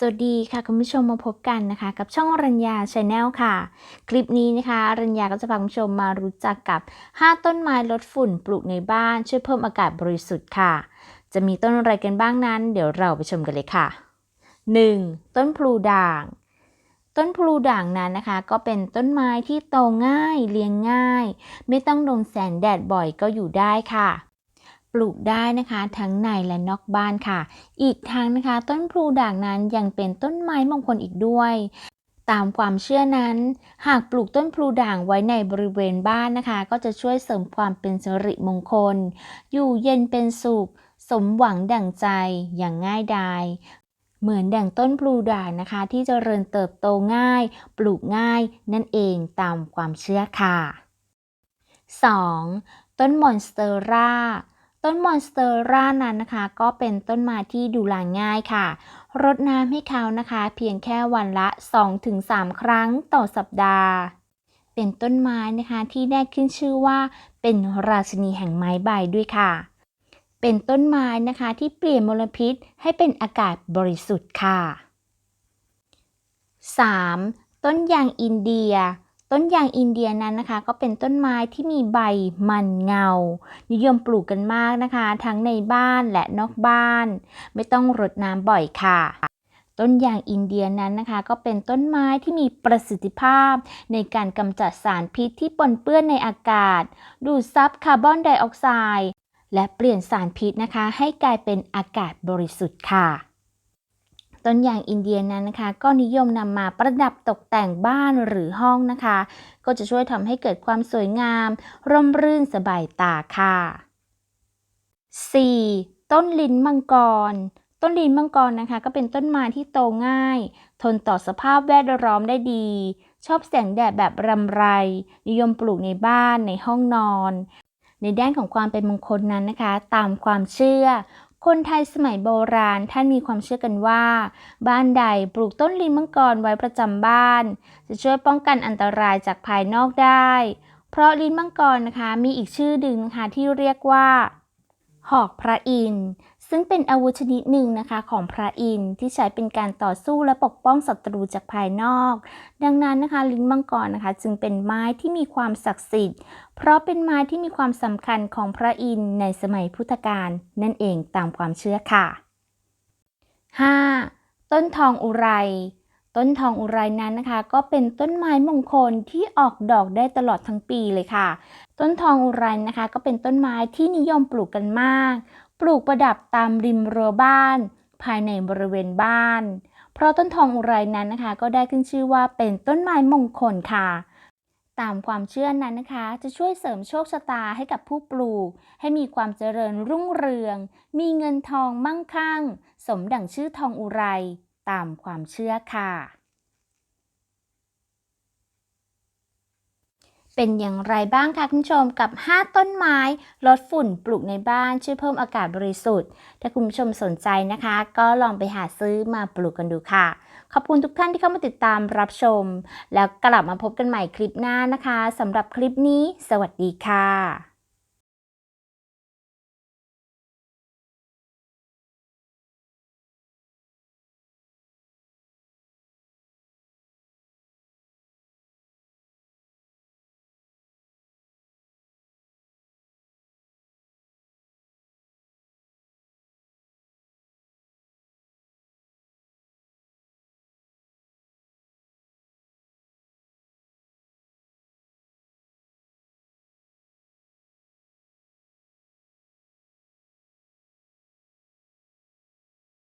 สวัสดีค่ะคุณผู้ชมมาพบกันนะคะ กับช่องรัญญาชาแนลค่ะ คลิปนี้นะคะ รัญญาก็จะพาคุณผู้ชมมารู้จักกับ 5 ต้นไม้ลดฝุ่นปลูกในบ้าน ช่วยเพิ่มอากาศบริสุทธิ์ค่ะ จะมีต้นอะไรกันบ้างนั้น เดี๋ยวเราไปชมกันเลยค่ะ 1. ต้นพลูด่าง ต้นพลูด่างนั้นนะคะ ก็เป็นต้นไม้ที่โตง่ายเลี้ยงง่าย ไม่ต้องโดนแสงแดดบ่อยก็อยู่ได้ค่ะ ลูกได้นะคะทั้งในและนอกบ้านค่ะ อีกทั้งนะคะ ต้นพลูด่างนั้นยังเป็นต้นไม้มงคลอีกด้วยตามความเชื่อนั้น หากปลูกต้นพลูด่างไว้ในบริเวณบ้านนะคะ ก็จะช่วยเสริมความเป็นสิริมงคล อยู่เย็นเป็นสุข สมหวังดั่งใจอย่างง่ายดายเหมือนดั่งต้นพลูด่างนะคะ ที่เจริญเติบโตง่าย ปลูกง่ายนั่นเองตามความเชื่อค่ะ 2. ต้นมอนสเตอร่า ต้นมอนสเตอร่านั้นนะคะ ก็เป็นต้นไม้ที่ดูแลง่ายค่ะ รดน้ำให้เขานะคะ เพียงแค่วันละ 2-3 ครั้งต่อสัปดาห์ เป็นต้นไม้นะคะที่ได้ขึ้นชื่อว่า เป็นราชินีแห่งไม้ใบด้วยค่ะ เป็นต้นไม้นะคะที่เปลี่ยนมลพิษให้เป็นอากาศบริสุทธิ์ค่ะ 3. ต้นยางอินเดีย ต้นยางอินเดียนั้นนะคะ ก็เป็นต้นไม้ที่มีใบมันเงา นิยมปลูกกันมากนะคะ ทั้งในบ้านและนอกบ้าน ไม่ต้องรดน้ำบ่อยค่ะ ต้นยางอินเดียนั้นนะคะ ก็เป็นต้นไม้ที่มีประสิทธิภาพ ในการกำจัดสารพิษที่ปนเปื้อนในอากาศ ดูดซับคาร์บอนไดออกไซด์และเปลี่ยนสารพิษนะคะ ให้กลายเป็นอากาศบริสุทธิ์ค่ะ ต้นยางอินเดียนั้นนะคะ ก็นิยมนำมาประดับตกแต่งบ้านหรือห้องนะคะ ก็จะช่วยทำให้เกิดความสวยงาม ร่มรื่นสบายตาค่ะ 4. ต้นลิ้นมังกร ต้นลิ้นมังกรนะคะ ก็เป็นต้นไม้ที่โตง่าย ทนต่อสภาพแวดล้อมได้ดี ชอบแสงแดดแบบรำไร นิยมปลูกในบ้านในห้องนอน ในด้านของความเป็นมงคลนั้นนะคะ ตามความเชื่อ คนไทยสมัยโบราณท่านมีความเชื่อกันว่า บ้านใดปลูกต้นลิ้นมังกรไว้ประจำบ้าน จะช่วยป้องกันอันตรายจากภายนอกได้ เพราะลิ้นมังกรนะคะมีอีกชื่อดึงนะคะที่เรียกว่า หอกพระอินทร์ ซึ่งเป็นอาวุธชนิดหนึ่งนะคะของพระอินทร์ที่ใช้เป็นการต่อสู้และปกป้องศัตรูจากภายนอก ดังนั้นนะคะ ลิ้นมังกรนะคะ จึงเป็นไม้ที่มีความศักดิ์สิทธิ์ เพราะเป็นไม้ที่มีความสำคัญของพระอินทร์ในสมัยพุทธกาลนั่นเองตามความเชื่อค่ะ 5. ต้นทองอุไร ต้นทองอุไรนั้นนะคะ ก็เป็นต้นไม้มงคลที่ออกดอกได้ตลอดทั้งปีเลยค่ะ ต้นทองอุไรนะคะ ก็เป็นต้นไม้ที่นิยมปลูกกันมาก ปลูกประดับตามริมรั้วบ้าน ภายในบริเวณบ้าน เพราะต้นทองอุไรนั้นนะคะ ก็ได้ขึ้นชื่อว่าเป็นต้นไม้มงคลค่ะ ตามความเชื่อนั้นนะคะ จะช่วยเสริมโชคชะตาให้กับผู้ปลูก ให้มีความเจริญรุ่งเรือง มีเงินทองมั่งคั่ง สมดั่งชื่อทองอุไร ตามความเชื่อค่ะ เป็นอย่างไรบ้างคะคุณผู้ชมกับ 5 ต้นไม้ลดฝุ่นปลูกในบ้านช่วยเพิ่มอากาศบริสุทธิ์ ถ้าคุณผู้ชมสนใจนะคะ ก็ลองไปหาซื้อมาปลูกกันดูค่ะ ขอบคุณทุกท่านที่เข้ามาติดตามรับชม แล้วกลับมาพบกันใหม่คลิปหน้านะคะสำหรับคลิปนี้ สวัสดีค่ะ